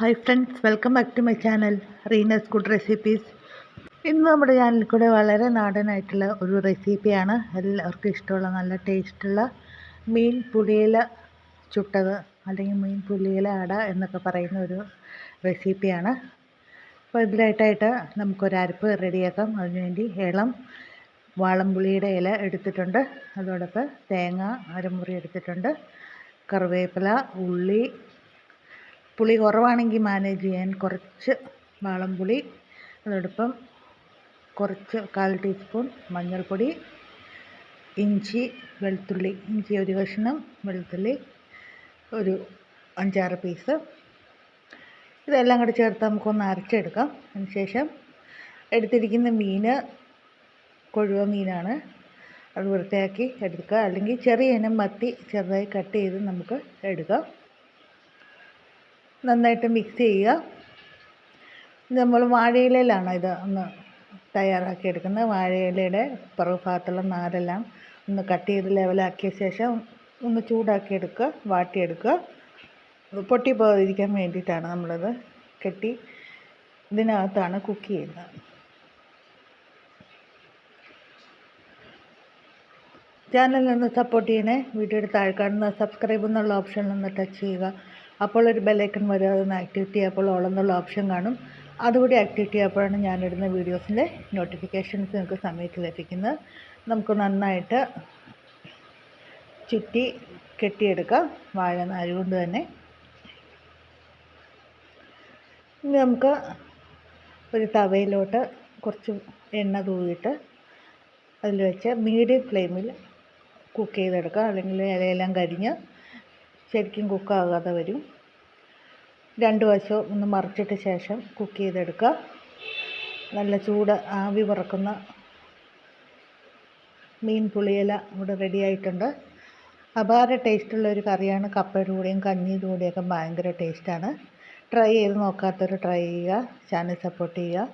Hi friends welcome back to my channel Reena's good recipes ഇന്ന് നമ്മുടെ ചാനലിൽ കൂടെ വളരെ നാടനായിട്ടുള്ള ഒരു റെസിപ്പിയാണ് എല്ലാവർക്കും ഇഷ്ടമുള്ള നല്ല ടേസ്റ്റുള്ള മീൻ പുളിയില ചുട്ടത് അല്ലെങ്കിൽ മീൻ പുളിയില അട എന്നൊക്കെ പറയുന്ന ഒരു റെസിപ്പിയാണ് അപ്പോൾ ഇതിലായിട്ടായിട്ട് നമുക്കൊരു അരപ്പ് റെഡിയാക്കാം. അതിനുവേണ്ടി ഇളം വാളംപുളിയുടെ ഇല എടുത്തിട്ടുണ്ട്. അതോടൊപ്പം തേങ്ങ അരമുറി എടുത്തിട്ടുണ്ട്. കറിവേപ്പില ഉള്ളി പുളി കുറവാണെങ്കിൽ മാനേജ് ചെയ്യാൻ കുറച്ച് വാളംപുളി അതോടൊപ്പം കുറച്ച് കാൽ ടീസ്പൂൺ മഞ്ഞൾപ്പൊടി ഇഞ്ചി വെളുത്തുള്ളി ഇഞ്ചി ഒരു കഷ്ണം വെളുത്തുള്ളി ഒരു അഞ്ചാറ് പീസ് ഇതെല്ലാം കൂടി ചേർത്ത് നമുക്കൊന്ന് അരച്ചെടുക്കാം. അതിനുശേഷം എടുത്തിരിക്കുന്ന മീൻ കൊഴുവ മീനാണ്. അത് വൃത്തിയാക്കി എടുക്കുക. അല്ലെങ്കിൽ ചെറിയ ഇനം മത്തി ചെറുതായി കട്ട് ചെയ്ത് നമുക്ക് എടുക്കാം. നന്നായിട്ട് മിക്സ് ചെയ്യുക. നമ്മൾ വാഴയിലയിലാണ് ഇത് ഒന്ന് തയ്യാറാക്കി എടുക്കുന്നത്? വാഴയിലയുടെ പുറകു ഭാഗത്തുള്ള നാരെല്ലാം ഒന്ന് കട്ട് ചെയ്ത് ലെവലാക്കിയ ശേഷം ഒന്ന് ചൂടാക്കി എടുക്കുക വാട്ടിയെടുക്കുക. പൊട്ടി പോകാതിരിക്കാൻ വേണ്ടിയിട്ടാണ് നമ്മളിത് കെട്ടി ഇതിനകത്താണ് കുക്ക് ചെയ്യുന്നത്. ചാനലിൽ ഒന്ന് സപ്പോർട്ട് ചെയ്യണേ. വീഡിയോയുടെ താഴെ കാണുന്ന സബ്സ്ക്രൈബ് എന്നുള്ള ഓപ്ഷനിൽ ഒന്ന് ടച്ച് ചെയ്യുക. അപ്പോൾ ഒരു ബെല്ലൈക്കൺ വരും അതൊന്ന് ആക്ടിവേറ്റ് ചെയ്യുമ്പോൾ ഓളെന്നുള്ള ഓപ്ഷൻ കാണും. അതുകൂടി ആക്ടിവേറ്റ് ചെയ്യുമ്പോഴാണ് ഞാനിടുന്ന വീഡിയോസിന്റെ നോട്ടിഫിക്കേഷൻസ് നിങ്ങൾക്ക് സമയത്ത് ലഭിക്കുന്നത്. നമുക്ക് നന്നായിട്ട് ചുറ്റി കെട്ടിയെടുക്കാം. വാഴനാര് കൊണ്ട് തന്നെ. ഇനി നമുക്ക് ഒരു തവയിലോട്ട് കുറച്ച് എണ്ണ തൂവിയിട്ട് അതിൽ വെച്ച് മീഡിയം ഫ്ലെയിമിൽ കുക്ക് ചെയ്തെടുക്കാം. അല്ലെങ്കിൽ ഇലയെല്ലാം കരിഞ്ഞ് ശരിക്കും കുക്കാകാതെ വരും. രണ്ട് വശവും ഒന്ന് മറിച്ചിട്ട് ശേഷം കുക്ക് ചെയ്തെടുക്കുക. നല്ല ചൂട് ആവി പറക്കുന്ന മീൻ പുളിയില ഇവിടെ റെഡി ആയിട്ടുണ്ട്. അപാര ടേസ്റ്റുള്ള ഒരു കറിയാണ്. കപ്പയുടെ കൂടെയും കഞ്ഞിയുടെ കൂടെയൊക്കെ ഭയങ്കര ടേസ്റ്റാണ് ട്രൈ ചെയ്ത് നോക്കാത്തവർ ട്രൈ ചെയ്യുക. ചാനൽ സപ്പോർട്ട് ചെയ്യുക.